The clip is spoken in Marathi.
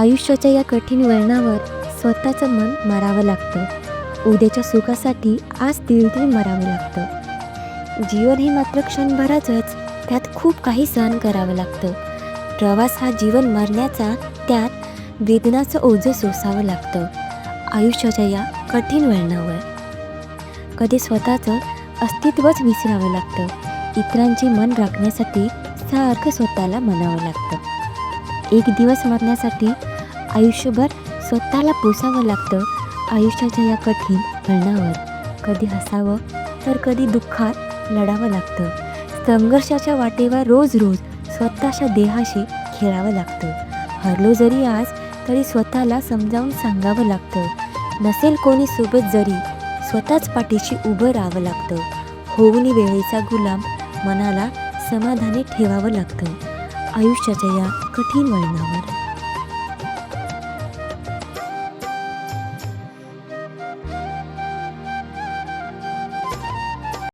आयुष्याच्या या कठीण वळणावर स्वतःचं मन मारावं लागतं. उद्याच्या सुखासाठी आज तिळतिळ मरावं लागतं. जीवन हे मात्र क्षणभराचंच त्यात खूप काही सहन करावं लागतं. प्रवास हा जीवन मरण्याचा त्यात वेदनाचं ओझं सोसावं लागतं. आयुष्याच्या या कठीण वळणावर. कधी स्वतःचं अस्तित्वच विसरावं लागतं. इतरांचे मन राखण्यासाठी सारखं स्वतःला म्हणावं लागतं. एक दिवस मरण्यासाठी आयुष्यभर स्वतःला पोसावं लागतं आयुष्याच्या या कठीण वळणावर. कधी हसावं तर कधी दुःखात लढावं लागतं. संघर्षाच्या वाटेवर रोज रोज स्वतःच्या देहाशी खेळावं लागतं. हरलो जरी आज तरी स्वतःला समजावून सांगावं लागतं. नसेल कोणी सोबत जरी स्वतःच पाठीशी उभं राहावं लागतं. होऊनी वेळेचा गुलाम मनाला समाधानी ठेवावं लागतं. आयुष्याच्या या कठीण वळणावर.